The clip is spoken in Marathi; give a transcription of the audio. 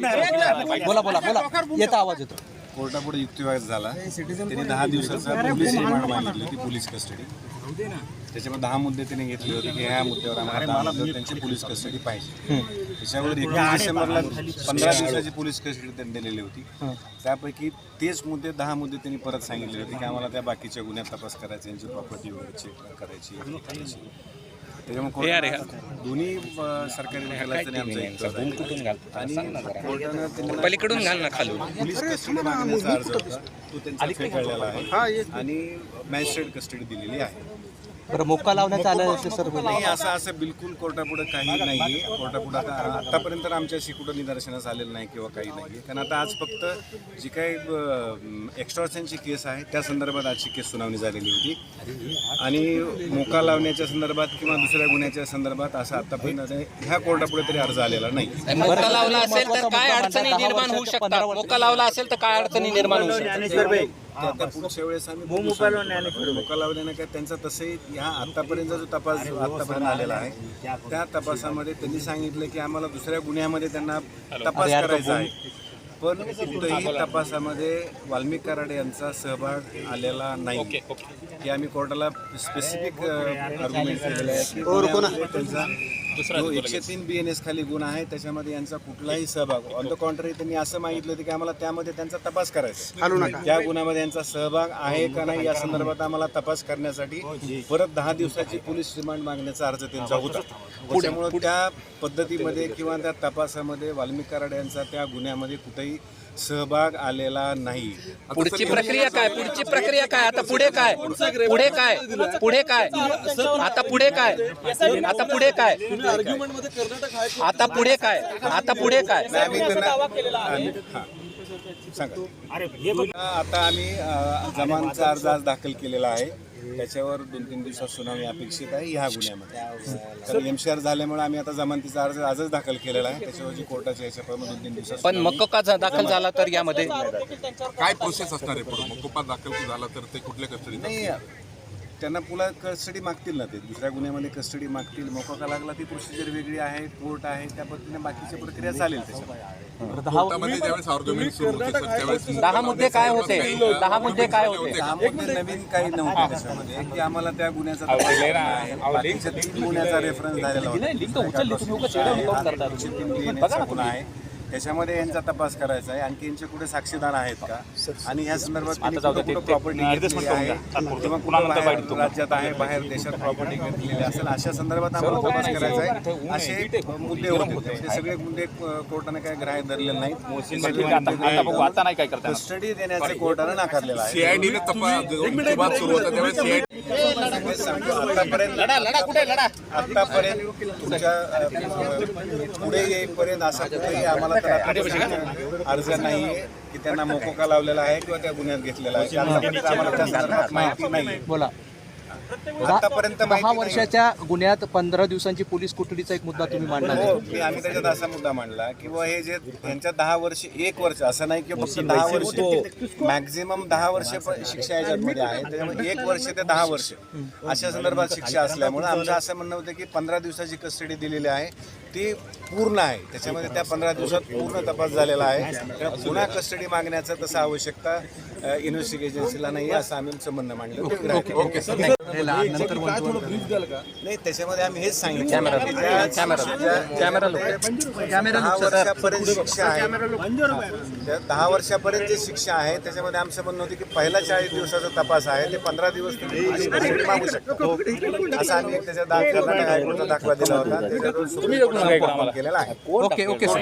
बोला बोला बोला. येता आवाज येतो. कोर्टापुढे युक्तिवाद झाला. त्यांनी दहा दिवसाचा पोलीस रिमांड मागितली होती पोलीस कस्टडी. त्याच्यामध्ये दहा मुद्दे त्यांनी घेतले होते की ह्या मुद्द्यावर आम्हाला त्यांची पोलीस कस्टडी पाहिजे. त्याच्यावर एकोणीस डिसेंबरला पंधरा दिवसाची पोलीस कस्टडी त्यांनी दिलेली होती. त्यापैकी तेच मुद्दे दहा मुद्दे त्यांनी परत सांगितले होते की आम्हाला त्या बाकीच्या गुन्ह्यात तपास करायचा यांची प्रॉपर्टी वगैरे चेक करायची. त्याच्यामुळे कोर्टानं दोन्ही अं, सरकारी वकिलांचं आणि आमचं एकच आहे. आणि कोर्टानं त्यांना पलीकडून घाल ना खाली पोलीस कस्टडी मागण्याचा अर्ज होता तो त्यांचा फेटाळलेला आहे. आणि मॅजिस्ट्रेट कस्टडी दिलेली आहे. बरं मोक्का लावण्यात आलं असेल सर नाही असं असं बिलकुल कोर्टापुढे काही नाही कोर्टापुढे आता आतापर्यंत आमच्याशी कुठं निदर्शनास आलेलं नाही किंवा काही नाही कारण आता आज फक्त जी काही एक्स्ट्रॉशनची केस आहे त्या संदर्भात आजची केस सुनावणी झालेली होती. आणि मोका लावण्याच्या संदर्भात किंवा दुसऱ्या गुन्ह्याच्या संदर्भात असं आतापर्यंत ह्या कोर्टापुढे तरी अर्ज आलेला नाही. मोका लावला असेल तर काय अडचणी निर्माण होऊ शकतात? मोका लावला असेल तर काय अडचणी निर्माण होऊ शकतात? ते आता पुढच्या वेळेस आम्ही बघू सांगतो. मोका लावल्यानं काय त्यांचा तसंही ह्या आतापर्यंत जो तपास आतापर्यंत आलेला आहे त्या तपासामध्ये त्यांनी सांगितलं की आम्हाला दुसऱ्या गुन्ह्यामध्ये त्यांना तपास करायचा आहे. पण कुठेही तपासामध्ये वाल्मिक कराडे यांचा सहभाग आलेला नाही. की आम्ही कोर्टाला स्पेसिफिक आर्ग्युमेंट केलेलं आहे की गुन्ह्यामध्ये त्यांचा जो एकशे तीन बी एन एस खाली गुन्हा आहे त्याच्यामध्ये यांचा कुठलाही सहभाग. ऑन द कॉन्ट्री त्यांनी असं मागितलं होतं की आम्हाला त्यामध्ये त्यांचा तपास करायचा आहे. त्या गुन्ह्यामध्ये यांचा सहभाग आहे का नाही या संदर्भात आम्हाला तपास करण्यासाठी परत दहा दिवसाची पोलीस रिमांड मागण्याचा अर्ज त्यांचा होता. त्याच्यामुळे त्या पद्धतीमध्ये किंवा त्या तपासामध्ये वाल्मिक कराड यांचा त्या गुन्ह्यामध्ये कुठेही सहभाग आलेला नाही. पुढची प्रक्रिया काय? पुढची प्रक्रिया काय? आता पुढे काय? पुढे काय? पुढे काय? आता पुढे काय? आता पुढे काय? आता पुढे काय? आता पुढे काय? हा. सांगा. आता आम्ही जमानचा अर्ज आज दाखल केलेला आहे. त्याच्यावर दोन तीन दिवसात सुनावणी अपेक्षित आहे ह्या गुन्ह्यामध्ये. कारण एमसीआर झाल्यामुळे आम्ही आता जमानतीचा अर्ज आजच दाखल केलेला आहे. त्याच्यावर जी कोर्टाच्या याच्याप्रमाणे दोन तीन दिवसात पण मक्का का दाखल झाला तर यामध्ये काय प्रोसेस असणार आहे पुढे? मग दाखल झाला तर ते कुठल्या कस्टडीत नाही त्यांना पुन्हा कस्टडी मागतील ना ते? दुसऱ्या गुन्ह्यामध्ये कस्टडी मागतील मोका लागला ती प्रोसिजर वेगळी आहे कोर्ट आहे त्या पद्धतीने बाकीची प्रक्रिया चालेल होते दहा मुद्दे काय होते? दहा मुद्दे काय होते? त्यामध्ये नवीन काही नव्हतं त्याच्यामध्ये की आम्हाला त्या गुन्ह्याचा तीन गुन्ह्याचा रेफरन्स झालेला होता. तीन गुन्हा आहे. त्याच्यामध्ये यांचा तपास करायचा आहे. आणखी यांचे कुठे साक्षीदार आहेत का? आणि ह्या संदर्भात प्रॉपर्टी राज्यात आहे बाहेर देशात प्रॉपर्टी घेतलेली असेल अशा संदर्भात आम्हाला तपास करायचा आहे. असे मुद्दे होते. ते सगळे मुद्दे कोर्टाने काय ग्राह्य धरले नाहीत. कस्टडी देण्याचे कोर्टाने नाकारलेलं आहे. हे आतापर्यंत तुमच्यापुढे येईपर्यंत असा कुठेही आम्हाला अर्ज नाहीये की त्यांना मोकोका लावलेला आहे किंवा त्या गुन्ह्यात घेतलेला आहे. माहिती नाही. बोला. आतापर्यंत दहा. वर्षाच्या गुन्ह्यात पंधरा दिवसांची पोलीस कोठडीचा एक मुद्दा तुम्ही मांडला हो मी आम्ही त्याच्यात असा मुद्दा मांडला की हे जे यांच्या दहा वर्ष एक वर्ष असं नाही की फक्त दहा वर्ष मॅक्झिमम दहा वर्ष प- शिक्षा याच्यामध्ये आहे. त्याच्यामुळे एक वर्ष ते दहा वर्ष. अशा संदर्भात शिक्षा असल्यामुळे आमचं असं म्हणणं होतं की पंधरा दिवसाची कस्टडी दिलेली आहे. ती पूर्ण आहे. त्याच्यामध्ये त्या पंधरा दिवसात पूर्ण तपास झालेला आहे. पुन्हा कस्टडी मागण्याचं तसं आवश्यकता इन्व्हेस्टिगेशन एजन्सीला नाही असं आम्ही म्हणणं मांडलं. नाही त्याच्यामध्ये आम्ही हेच सांगितलं. शिक्षा आहे त्या दहा वर्षापर्यंत जी शिक्षा आहे त्याच्यामध्ये आमचं म्हणणं होतं की पहिला चाळीस दिवसाचा तपास आहे ते पंधरा दिवस मागू शकता. असं आम्ही एक त्याच्या कर्नाटक हायकोर्टचा दाखला दिला होता केलेला आहे. Okay okay sir.